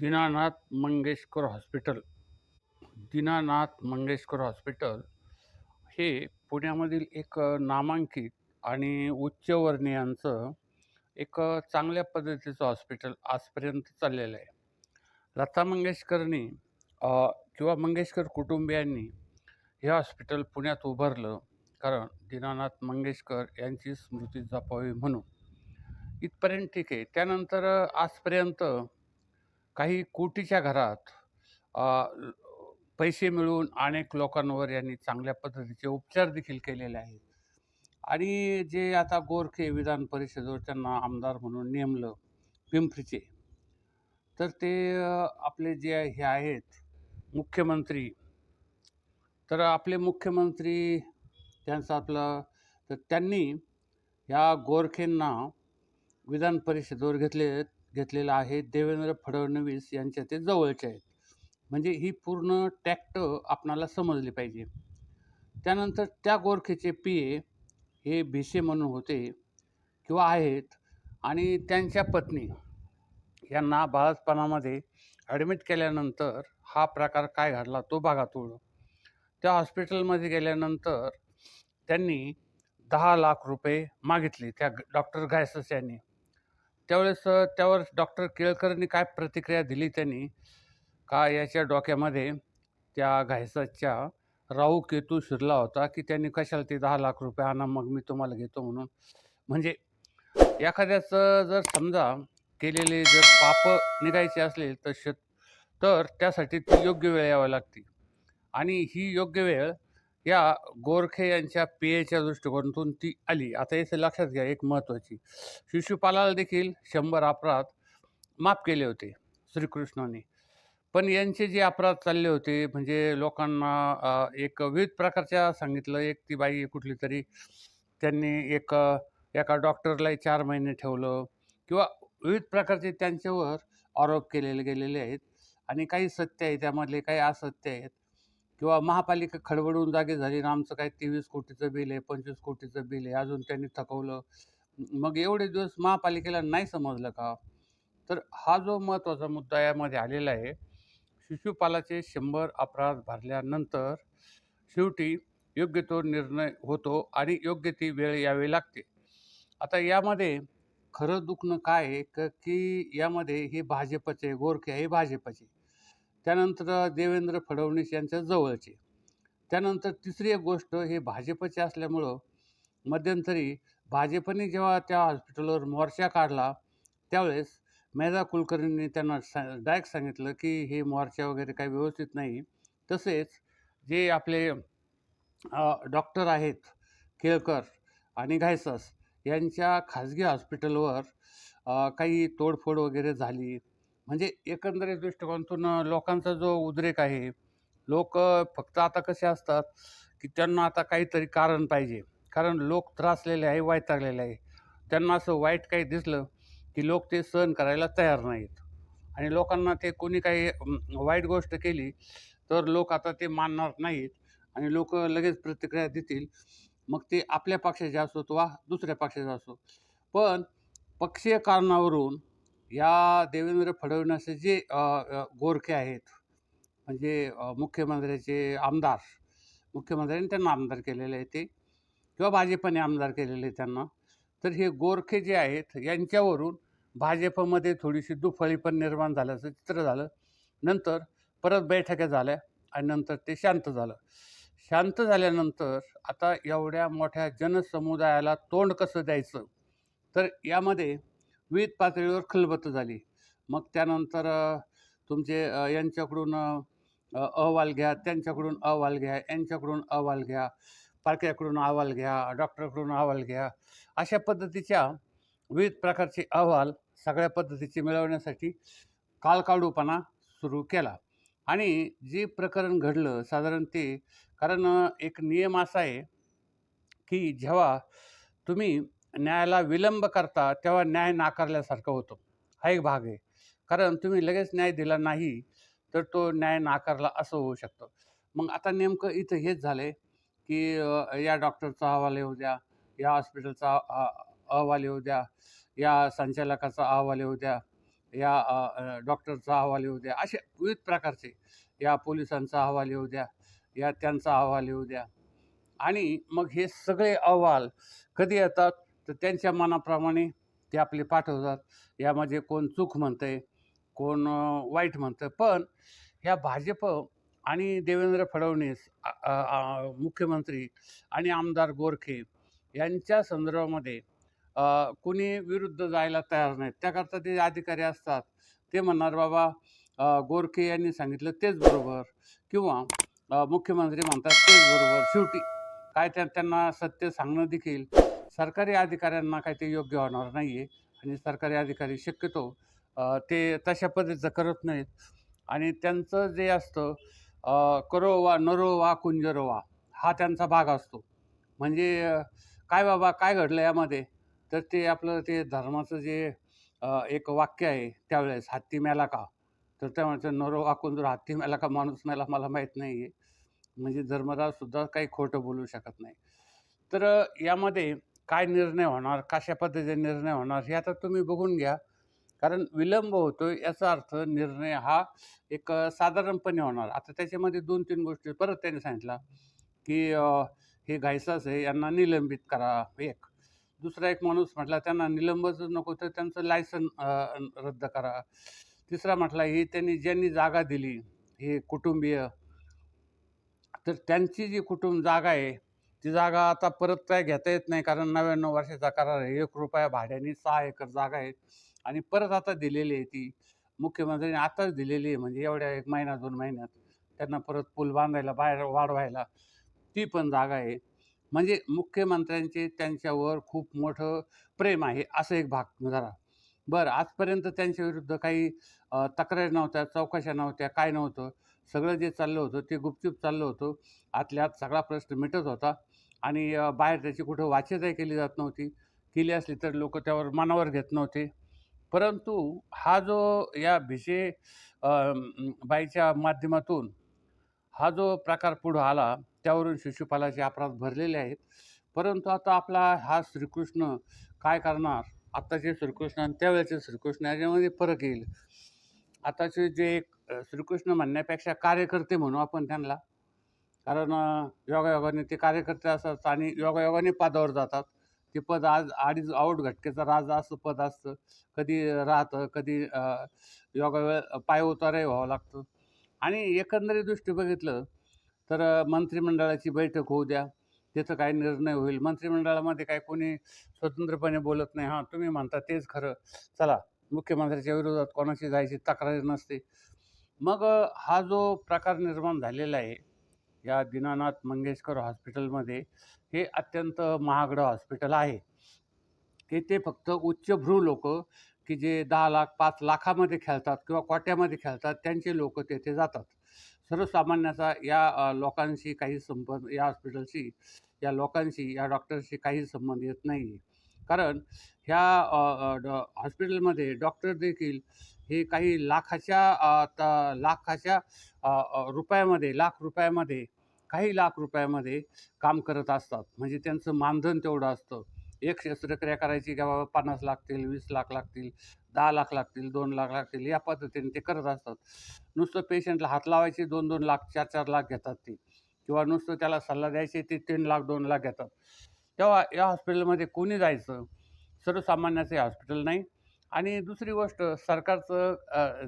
Dinanath Mangeshkar hospital. Dinanath Mangeshkar hospital हे पुण्यामधील एक नामांकित आणि उच्चवर्णीयांचं एक चांगल्या पद्धतीचं हॉस्पिटल आजपर्यंत चाललेलं आहे. लता मंगेशकरनी किंवा मंगेशकर कुटुंबियांनी हे हॉस्पिटल पुण्यात उभारलं कारण दीनानाथ मंगेशकर यांची स्मृती जपावी म्हणून. इथपर्यंत ठीक आहे. त्यानंतर आजपर्यंत काही कोटीच्या घरात पैसे मिळवून अनेक लोकांवर यांनी चांगल्या पद्धतीचे उपचार देखील केलेले आहेत. आणि जे आता गोरखे विधान परिषदेवर त्यांना आमदार म्हणून नेमलं पिंपरीचे तर ते आपले जे हे आहेत मुख्यमंत्री तर आपले मुख्यमंत्री त्यांचं आपलं तर त्यांनी ह्या गोरखेंना विधान परिषदेवर घेतले घेतलेलं आहे देवेंद्र फडणवीस यांच्या ते जवळचे आहेत. म्हणजे ही पूर्ण टॅक्ट आपणाला समजली पाहिजे. त्यानंतर त्या गोरखेचे पी ए हे भिसे म्हणून होते किंवा आहेत आणि त्यांच्या पत्नी यांना बाळासपणामध्ये ॲडमिट केल्यानंतर हा प्रकार काय घडला तो बघा थोडं त्या हॉस्पिटलमध्ये गेल्यानंतर त्यांनी दहा लाख रुपये मागितले त्या डॉक्टर गायसस यांनी. त्यावेळेस त्यावर डॉक्टर केळकरांनी काय प्रतिक्रिया दिली त्यांनी? का याच्या डोक्यामध्ये त्या घायसाच्या राहू केतू शिरला होता की त्यांनी कशाला ते दहा लाख रुपये आणा मग मी तुम्हाला घेतो म्हणून? म्हणजे एखाद्याचं जर समजा केलेले जर पाप निघायचे असले तर शेत तर त्यासाठी ती योग्य वेळ यावी लागते. आणि ही योग्य वेळ या गोरखे यांच्या पेयेच्या दृष्टिकोनातून ती आली. आता याचं लक्षात घ्या एक महत्त्वाची. शिशुपालाला देखील शंभर अपराध माफ केले होते श्रीकृष्णाने. पण यांचे जे अपराध चालले होते म्हणजे लोकांना एक विविध प्रकारच्या सांगितलं. एक ती बाई कुठली तरी त्यांनी एक एका डॉक्टरलाही चार महिने ठेवलं किंवा विविध प्रकारचे त्यांच्यावर आरोप केलेले गेलेले आहेत. आणि काही सत्य आहे त्यामधले काही असत्य आहेत. किंवा महापालिका खडबडून जागे झाली ना आमचं काय तेवीस कोटीचं बिल आहे पंचवीस कोटीचं बिल आहे अजून त्यांनी थकवलं. मग एवढे दिवस महापालिकेला नाही समजलं का? तर हा जो महत्त्वाचा मुद्दा यामध्ये आलेला आहे शिशुपालाचे शंभर अपराध भरल्यानंतर शेवटी योग्य तो निर्णय होतो आणि योग्य ती वेळ यावी लागते. आता यामध्ये खरं दुखणं काय आहे? की यामध्ये हे भाजपचे गोरखे हे भाजपचे. त्यानंतर देवेंद्र फडणवीस यांच्या जवळचे. त्यानंतर तिसरी एक गोष्ट हे भाजपचे असल्यामुळं मध्यंतरी भाजपने जेव्हा त्या हॉस्पिटलवर मोर्चा काढला त्यावेळेस मेधा कुलकर्णींनी त्यांना सा डायरेक्ट सांगितलं की हे मोर्चा वगैरे काही व्यवस्थित नाही. तसेच जे आपले डॉक्टर आहेत केळकर आणि घायसस यांच्या खाजगी हॉस्पिटलवर काही तोडफोड वगैरे झाली. म्हणजे एकंदरीत दृष्टिकोनातून लोकांचा जो उद्रेक आहे लोक फक्त आता कसे असतात की त्यांना आता काहीतरी कारण पाहिजे. कारण लोक त्रासलेले आहे वैतागलेले आहे. त्यांना असं वाईट काही दिसलं की लोक ते सहन करायला तयार नाहीत. आणि लोकांना ते कोणी काही वाईट गोष्ट केली तर लोक आता ते मानणार नाहीत आणि लोक लगेच प्रतिक्रिया देतील. मग ते आपल्या पक्षाचे असोत वा दुसऱ्या पक्षाचे असो. पण पक्षीय कारणावरून या देवेंद्र फडणवीस जे गोरखे आहेत म्हणजे मुख्यमंत्र्याचे आमदार मुख्यमंत्र्यांनी त्यांना आमदार केलेले आहे ते किंवा भाजपने आमदार केलेले आहे त्यांना तर हे गोरखे जे आहेत यांच्यावरून भाजपमध्ये थोडीशी दुफळी पण निर्माण झाल्याचं चित्र झालं. नंतर परत बैठका झाल्या आणि नंतर ते शांत झालं. शांत झाल्यानंतर आता एवढ्या मोठ्या जनसमुदायाला तोंड कसं द्यायचं? तर यामध्ये विविध पातळीवर खलबत्त झाली. मग त्यानंतर तुमचे यांच्याकडून अहवाल घ्या त्यांच्याकडून अहवाल घ्या यांच्याकडून अहवाल घ्या पालख्याकडून अहवाल घ्या डॉक्टरकडून अहवाल घ्या अशा पद्धतीच्या विविध प्रकारचे अहवाल सगळ्या पद्धतीचे मिळवण्यासाठी कालकाडूपणा सुरू केला. आणि जे प्रकरण घडलं साधारण ते कारण एक नियम असा आहे की जेव्हा तुम्ही न्यायाला विलंब करता तेव्हा न्याय नाकारल्यासारखं होतं. हा एक भाग आहे. कारण तुम्ही लगेच न्याय दिला नाही तर तो न्याय नाकारला असं होऊ शकतं. मग आता नेमकं इथं हेच झालं आहे की या डॉक्टरचा अहवाल येऊ द्या या हॉस्पिटलचा अहवाल येऊ द्या या संचालकाचा अहवाल येऊ द्या या डॉक्टरचा अहवाल येऊ द्या असे विविध प्रकारचे या पोलिसांचा अहवाल येऊ द्या या त्यांचा अहवाल येऊ द्या आणि मग हे सगळे अहवाल कधी येतात? तर त्यांच्या मनाप्रमाणे ते आपले पाठवतात. यामध्ये कोण चूक म्हणतंय कोण वाईट म्हणतं पण ह्या भाजप आणि देवेंद्र फडणवीस मुख्यमंत्री आणि आमदार गोरखे यांच्या संदर्भामध्ये कुणी विरुद्ध जायला तयार नाहीत. त्याकरता ते अधिकारी असतात. ते म्हणणार बाबा गोरखे यांनी सांगितलं तेच बरोबर किंवा मुख्यमंत्री म्हणतात तेच बरोबर. शेवटी काय त्या त्यांना सत्य सांगणं देखील सरकारी अधिकाऱ्यांना काय ते योग्य होणार नाही आहे आणि सरकारी अधिकारी शक्यतो ते तशा पद्धतीचं करत नाहीत. आणि त्यांचं जे असतं करो वा नरो वा कुंजरो वा हा त्यांचा भाग असतो. म्हणजे काय बाबा काय घडलं यामध्ये? तर ते आपलं ते धर्माचं जे एक वाक्य आहे त्यावेळेस हत्ती मेला का? तर त्यामुळे नरो वा कुंजरो हत्ती मेला का? माणूस मेला मला माहीत नाही आहे म्हणजे धर्मराजसुद्धा काही खोटं बोलू शकत नाही. तर यामध्ये काय निर्णय होणार कशा पद्धतीने निर्णय होणार हे आता तुम्ही बघून घ्या. कारण विलंब होतो याचा अर्थ निर्णय हा एक साधारणपणे होणार. आता त्याच्यामध्ये दोन तीन गोष्टी. परत त्यांनी सांगितलं की हे घायसास आहे यांना निलंबित करा एक. दुसरा एक माणूस म्हटला त्यांना निलंबच नको तर त्यांचं लायसन रद्द करा. तिसरा म्हटला ही त्यांनी ज्यांनी जागा दिली हे कुटुंबीय तर त्यांची जी कुटुंब जागा आहे ती जागा आता परत काय घेता येत नाही कारण नव्याण्णव वर्षाचा करार आहे. एक रुपया भाड्याने सहा एकर जागा आहे आणि परत आता दिलेली आहे ती. मुख्यमंत्र्यांनी आताच दिलेली आहे म्हणजे एवढ्या एक महिना दोन महिन्यात त्यांना परत पूल बांधायला बाहेर वाढवायला ती पण जागा आहे. म्हणजे मुख्यमंत्र्यांचे त्यांच्यावर खूप मोठं प्रेम आहे असं एक भाग जरा. बरं आजपर्यंत त्यांच्या विरुद्ध काही तक्रारी नव्हत्या चौकशा नव्हत्या काय नव्हतं. सगळं जे चाललं होतं ते गुपचूप चाललं होतं. आतल्या आत सगळा प्रश्न मिटत होता. आणि बाहेर त्याची कुठं वाचतही केली जात नव्हती. केली असली तर लोक त्यावर मनावर घेत नव्हते. परंतु हा जो या भिसे बाईच्या माध्यमातून हा जो प्रकार पुढं आला त्यावरून शिशुपालाचे अपराध भरलेले आहेत. परंतु आता आपला हा श्रीकृष्ण काय करणार? आत्ताचे श्रीकृष्ण आणि त्यावेळेचे श्रीकृष्ण याच्यामध्ये फरक येईल. आताचे जे एक श्रीकृष्ण म्हणण्यापेक्षा कार्यकर्ते म्हणू आपण त्यांना. कारण योगायोगाने ते कार्यकर्ते असतात आणि योगायोगाने पदावर जातात. ते पद आज अडीच आऊट घटकेचा राजा असं पद असतं. कधी राहतं कधी योगावेळ पाय उतारही व्हावं लागतं. आणि एकंदरीत दृष्टी बघितलं तर मंत्रिमंडळाची बैठक होऊ द्या. त्याचं काय निर्णय होईल. मंत्रिमंडळामध्ये काय कोणी स्वतंत्रपणे बोलत नाही. हां तुम्ही म्हणता तेच खरं. चला मुख्यमंत्र्याच्या विरोधात कोणाची जायची तक्रार नसते. मग हा जो प्रकार निर्माण झालेला आहे या दीनानाथ मंगेशकर हॉस्पिटलमध्ये हे अत्यंत महागडं हॉस्पिटल आहे. की ते फक्त उच्चभ्रू लोक की जे दहा लाख पाच लाखामध्ये खेळतात किंवा कोट्यामध्ये खेळतात त्यांचे लोक तेथे जातात. सर्वसामान्याचा या लोकांशी काही संबंध या हॉस्पिटलशी या लोकांशी या डॉक्टरशी काही संबंध येत नाही कारण ह्या डॉ हॉस्पिटलमध्ये डॉक्टर देखील हे काही लाखाच्या त लाखाच्या रुपयामध्ये लाख रुपयामध्ये काही लाख रुपयामध्ये काम करत असतात. म्हणजे त्यांचं मानधन तेवढं असतं. एक शस्त्रक्रिया करायची का बाबा पन्नास लागतील वीस लाख लागतील दहा लाख लागतील दोन लाख लागतील या पद्धतीने ते करत असतात. नुसतं पेशंटला हात लावायचे दोन दोन लाख चार चार लाख घेतात ते. किंवा नुसतं त्याला सल्ला द्यायचे ते तीन लाख दोन लाख घेतात. तेव्हा या हॉस्पिटलमध्ये कोणी जायचं? सर्वसामान्याचं हे हॉस्पिटल नाही. आणि दुसरी गोष्ट सरकारचं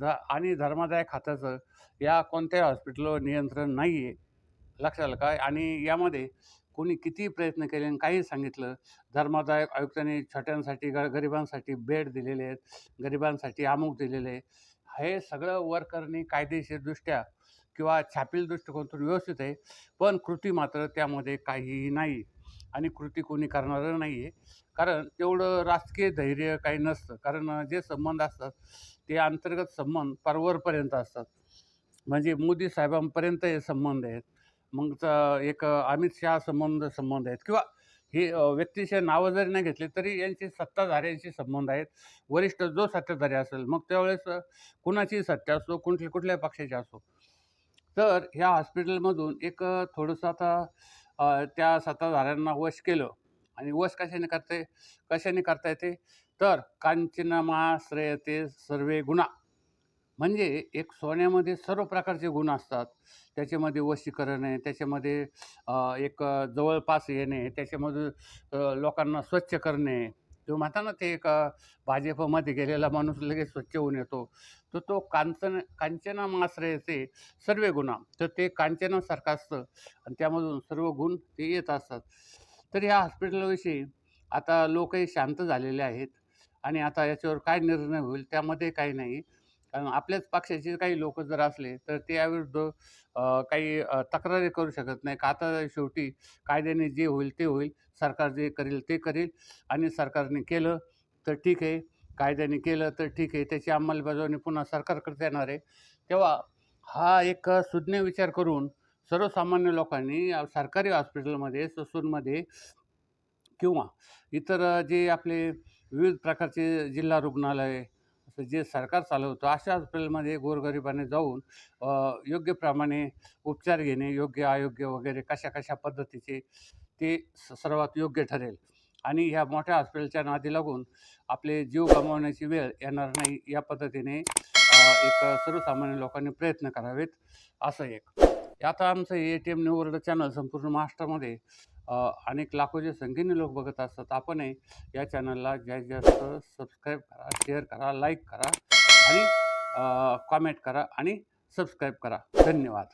ज आणि धर्मादाय खात्याचं या कोणत्याही हॉस्पिटलवर नियंत्रण नाही आहे लक्षात काय आणि यामध्ये कोणी कितीही प्रयत्न केले आणि काही सांगितलं धर्मादायक आयुक्तांनी छोट्यांसाठी ग गरिबांसाठी बेड दिलेले आहेत गरिबांसाठी अमुक दिलेले आहे हे सगळं वर्करनी कायदेशीरदृष्ट्या किंवा छापील दृष्टिकोनातून व्यवस्थित आहे पण कृती मात्र त्यामध्ये काहीही नाही. आणि कृती कोणी करणारं नाही आहे कारण तेवढं राजकीय धैर्य काही नसतं. कारण जे संबंध असतात ते अंतर्गत संबंध परवरपर्यंत असतात. म्हणजे मोदी साहेबांपर्यंत हे संबंध आहेत. मग एक अमित शहा संबंध संबंध आहेत. किंवा हे व्यक्तीचे नावं जरी नाही घेतले तरी यांचे सत्ताधाऱ्यांशी संबंध आहेत. वरिष्ठ जो सत्ताधारी असेल मग त्यावेळेस कुणाची सत्ता असो कुठल्या कुठल्या पक्षाची असो. तर ह्या हॉस्पिटलमधून एक थोडंसं आता त्या सत्ताधाऱ्यांना वश केलं. आणि वश कशाने करते? कशाने करता येते? तर कांचनामाश्रयते सर्वे गुणा. म्हणजे एक सोन्यामध्ये सर्व प्रकारचे गुण असतात. त्याच्यामध्ये वशीकरण आहे त्याच्यामध्ये एक जवळपास येणे त्याच्यामध्ये लोकांना स्वच्छ करणे तो म्हणता ना ते एक भाजपमध्ये गेलेला माणूस लगेच स्वच्छ होऊन येतो. तर तो कांचन कांचनामाश्रयते सर्व गुणा तर ते कांचनासारखं असतं आणि त्यामधून सर्व गुण ते येत असतात. तर ह्या हॉस्पिटलविषयी आता लोकही शांत झालेले आहेत आणि आता याच्यावर काय निर्णय होईल त्यामध्ये काही नाही. कारण आपल्याच पक्षाचे काही लोक जर असले तर ते याविरुद्ध काही तक्रारी करू शकत नाही. का आता शेवटी कायद्याने जे होईल ते होईल. सरकार जे करेल ते करेल. आणि सरकारने केलं तर ठीक आहे. कायद्याने केलं तर ठीक आहे. त्याची अंमलबजावणी पुन्हा सरकारकडे येणार आहे. तेव्हा हा एक सुज्ञ विचार करून सर्वसामान्य लोकांनी सरकारी हॉस्पिटलमध्ये ससूनमध्ये किंवा इतर जे आपले विविध प्रकारचे जिल्हा रुग्णालय जे सरकार चालवतं अशा हॉस्पिटलमध्ये गोरगरिबाने जाऊन योग्य प्रमाणे उपचार घेणे योग्य अयोग्य वगैरे कशा कशा पद्धतीचे ते स सर्वात योग्य ठरेल. आणि ह्या मोठ्या हॉस्पिटलच्या नादी लागून आपले जीव गमावण्याची वेळ येणार नाही या पद्धतीने एक सर्वसामान्य लोकांनी प्रयत्न करावेत असं एक. आता आमचं A T M new world channel संपूर्ण महाराष्ट्रामध्ये अनेक लाखोच्या संख्येने लोक बघत असतात. आपणही या चॅनलला जास्तीत जास्त सबस्क्राईब करा शेअर करा लाईक करा आणि कॉमेंट करा आणि सबस्क्राईब करा. धन्यवाद.